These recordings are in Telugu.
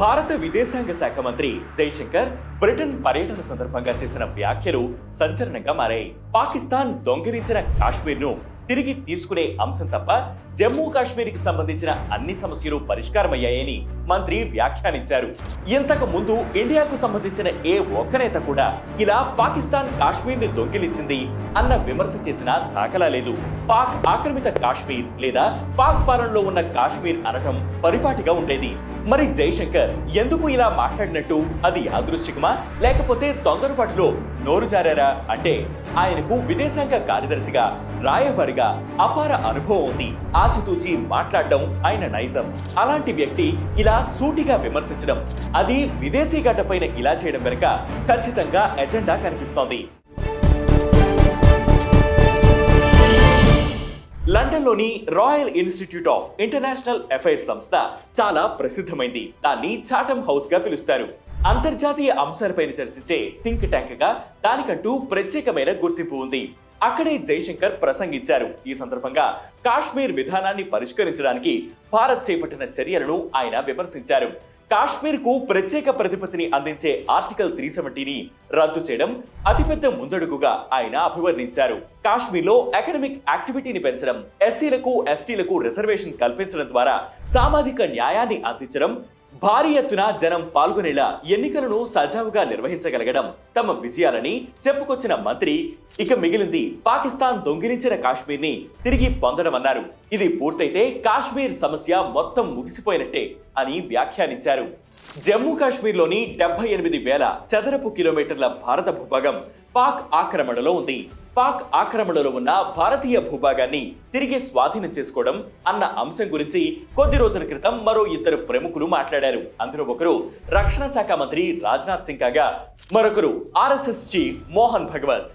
భారత విదేశాంగ శాఖ మంత్రి జైశంకర్ బ్రిటన్ పర్యటన సందర్భంగా చేసిన వ్యాఖ్యలు సంచలనంగా మారాయి. పాకిస్తాన్ దొంగిలించిన కాశ్మీర్ను తిరిగి తీసుకునే అంశం తప్ప జమ్మూ కాశ్మీర్కి సంబంధించిన అన్ని సమస్యలు పరిష్కారమయ్యాయని మంత్రి వ్యాఖ్యానించారు. ఇంతకు ముందు ఇండియాకు సంబంధించిన ఏ ఒక్క నేత కూడా ఇలా పాకిస్తాన్ కాశ్మీర్ని దొంగిలించింది అన్న విమర్శ చేసిన దాఖలా లేదు. పాక్ ఆక్రమిత కాశ్మీర్ లేదా పాక్ పాలనలో ఉన్న కాశ్మీర్ అనటం పరిపాటిగా ఉండేది. మరి జైశంకర్ ఎందుకు ఇలా మాట్లాడినట్టు? అది యాదృశ్చికమా? లేకపోతే తొందరపాటులో నోరు జారారా? అంటే ఆయనకు విదేశాంగ కార్యదర్శిగా రాయబారిగా అపార అనుభవం ఉంది. ఆచితూచి మాట్లాడడం ఆయన నైజం. అలాంటి వ్యక్తి ఇలా సూటిగా విమర్శించడం అది విదేశీ గడ్డపైన ఇలా చేయడం వెనుక ఖచ్చితంగా ఎజెండా కనిపిస్తోంది. లండన్లోని royal institute of international affairs సంస్థ చాలా ప్రసిద్ధమైంది. దాన్ని చాటం హౌస్గా పిలుస్తారు. అంతర్జాతీయ అంశాలపైన చర్చించే థింక్ ట్యాంక్గా దానికంటూ ప్రత్యేకమైన గుర్తింపు ఉంది. అక్కడే జైశంకర్ ప్రసంగించారు. ఈ సందర్భంగా కాశ్మీర్ విధానాన్ని పరిష్కరించడానికి భారత్ చేపట్టిన చర్యలను ఆయన విమర్శించారు. కాశ్మీర్కు ప్రత్యేక ప్రతిపత్తిని అందించే ఆర్టికల్ త్రీ సెవెంటీని రద్దు చేయడం అతిపెద్ద ముందడుగుగా ఆయన అభివర్ణించారు. కాశ్మీర్లో ఎకనమిక్ యాక్టివిటీని పెంచడం ఎస్సీలకు ఎస్టీలకు రిజర్వేషన్ కల్పించడం ద్వారా సామాజిక న్యాయాన్ని అందించడం భారీ ఎత్తున జనం పాల్గొనేలా ఎన్నికలను సజావుగా నిర్వహించగలగడం తమ విజయాలని చెప్పుకొచ్చిన మంత్రి ఇక మిగిలింది పాకిస్తాన్ దొంగిలించిన కాశ్మీర్ని తిరిగి పొందడం అన్నారు ఇది పూర్తయితే కాశ్మీర్ సమస్య మొత్తం ముగిసిపోయినట్టే అని వ్యాఖ్యానించారు. జమ్మూ కాశ్మీర్లోని డెబ్బై ఎనిమిది వేల చదరపు కిలోమీటర్ల భారత భూభాగం పాక్ ఆక్రమణలో ఉంది. పాక్ ఆక్రమణలో ఉన్న భారతీయ భూభాగాన్ని తిరిగి స్వాధీనం చేసుకోవడం అన్న అంశం గురించి కొద్ది రోజుల క్రితం మరో ఇద్దరు ప్రముఖులు మాట్లాడారు. అందులో ఒకరు రక్షణ శాఖ మంత్రి రాజ్నాథ్ సింగ్ కాగా మరొకరు ఆర్ఎస్ఎస్ చీఫ్ మోహన్ భగవత్.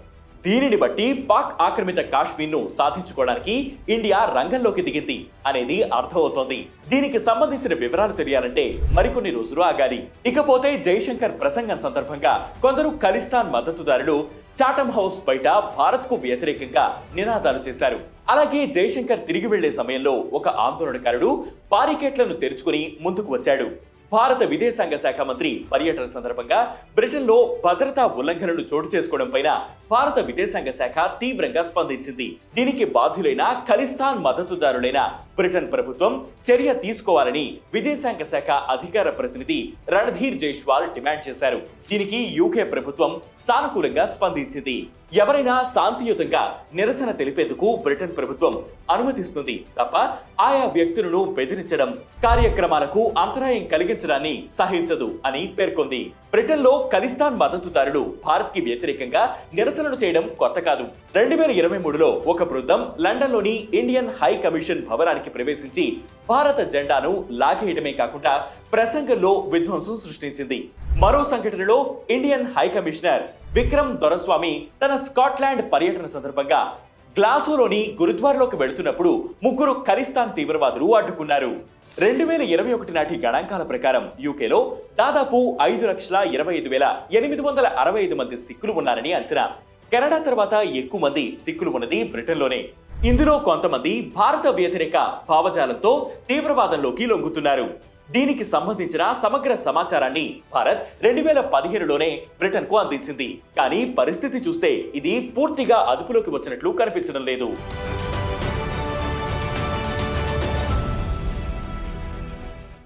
దీనిని బట్టి పాక్ ఆక్రమిత కాశ్మీర్ను సాధించుకోవడానికి ఇండియా రంగంలోకి దిగింది అనేది అర్థమవుతోంది. దీనికి సంబంధించిన వివరాలు తెలియాలంటే మరికొన్ని రోజులు ఆగాలి. ఇకపోతే జైశంకర్ ప్రసంగం సందర్భంగా కొందరు ఖలిస్తాన్ మద్దతుదారులు చాటమ్ హౌస్ బయట భారత్కు వ్యతిరేకంగా నినాదాలు చేశారు. అలాగే జైశంకర్ తిరిగి వెళ్ళే సమయంలో ఒక ఆందోళనకారుడు బారికేట్లను తెరుచుకుని ముందుకు వచ్చాడు. భారత విదేశాంగ శాఖ మంత్రి పర్యటన సందర్భంగా బ్రిటన్లో భద్రతా ఉల్లంఘనలు చోటు చేసుకోవడం పైన భారత విదేశాంగ శాఖ తీవ్రంగా స్పందించింది. దీనికి బాధ్యులైన ఖలిస్తాన్ మద్దతుదారులైన బ్రిటన్ ప్రభుత్వం చర్య తీసుకోవాలని విదేశాంగ శాఖ అధికార ప్రతినిధి రణధీర్ జైష్వాల్ డిమాండ్ చేశారు. దీనికి యూకే ప్రభుత్వం సానుకూలంగా స్పందించింది. ఎవరైనా శాంతియుతంగా నిరసన తెలిపేందుకు బ్రిటన్ ప్రభుత్వం అనుమతిస్తుంది తప్ప ఆయా వ్యక్తులను బెదిరించడం కార్యక్రమాలకు అంతరాయం కలిగించడాన్ని సహించదు అని పేర్కొంది. బ్రిటన్లో ఖలిస్తాన్ మద్దతుదారులు భారత్కి వ్యతిరేకంగా నిరసనలు చేయడం కొత్త కాదు. రెండు వేల ఇరవై మూడులో ఒక బృందం లండన్లోని ఇండియన్ హై కమిషన్ భవనానికి ప్రవేశించి భారత జెండాను లాగేయడమే కాకుండా ప్రసంగంలో విధ్వంసం సృష్టించింది. మరో సంఘటనలో Indian high commissioner Vikram Doraiswamy తన స్కాట్లాండ్ పర్యటన సందర్భంగా గ్లాసోలోని గురుద్వార్లోకి వెళుతున్నప్పుడు ముగ్గురు ఖలిస్తాన్ తీవ్రవాదులు అడ్డుకున్నారు. రెండు వేల ఇరవై ఒకటి నాటి గణాంకాల ప్రకారం యూకేలో దాదాపు ఐదు లక్షల ఇరవై ఐదు వేల ఎనిమిది వందల అరవై ఐదు మంది సిక్కులు ఉన్నారని అంచనా. కెనడా తర్వాత ఎక్కువ మంది సిక్కులు ఉన్నది బ్రిటన్లోనే. ఇందులో కొంతమంది భారత వ్యతిరేక భావజాలంతో తీవ్రవాదంలోకి లొంగుతున్నారు. దీనికి సంబంధించిన సమగ్ర సమాచారాన్ని భారత్ రెండు వేల పదిహేనులోనే బ్రిటన్కు అందించింది. కానీ పరిస్థితి చూస్తే ఇది పూర్తిగా అదుపులోకి వచ్చినట్లు కనిపించడం లేదు.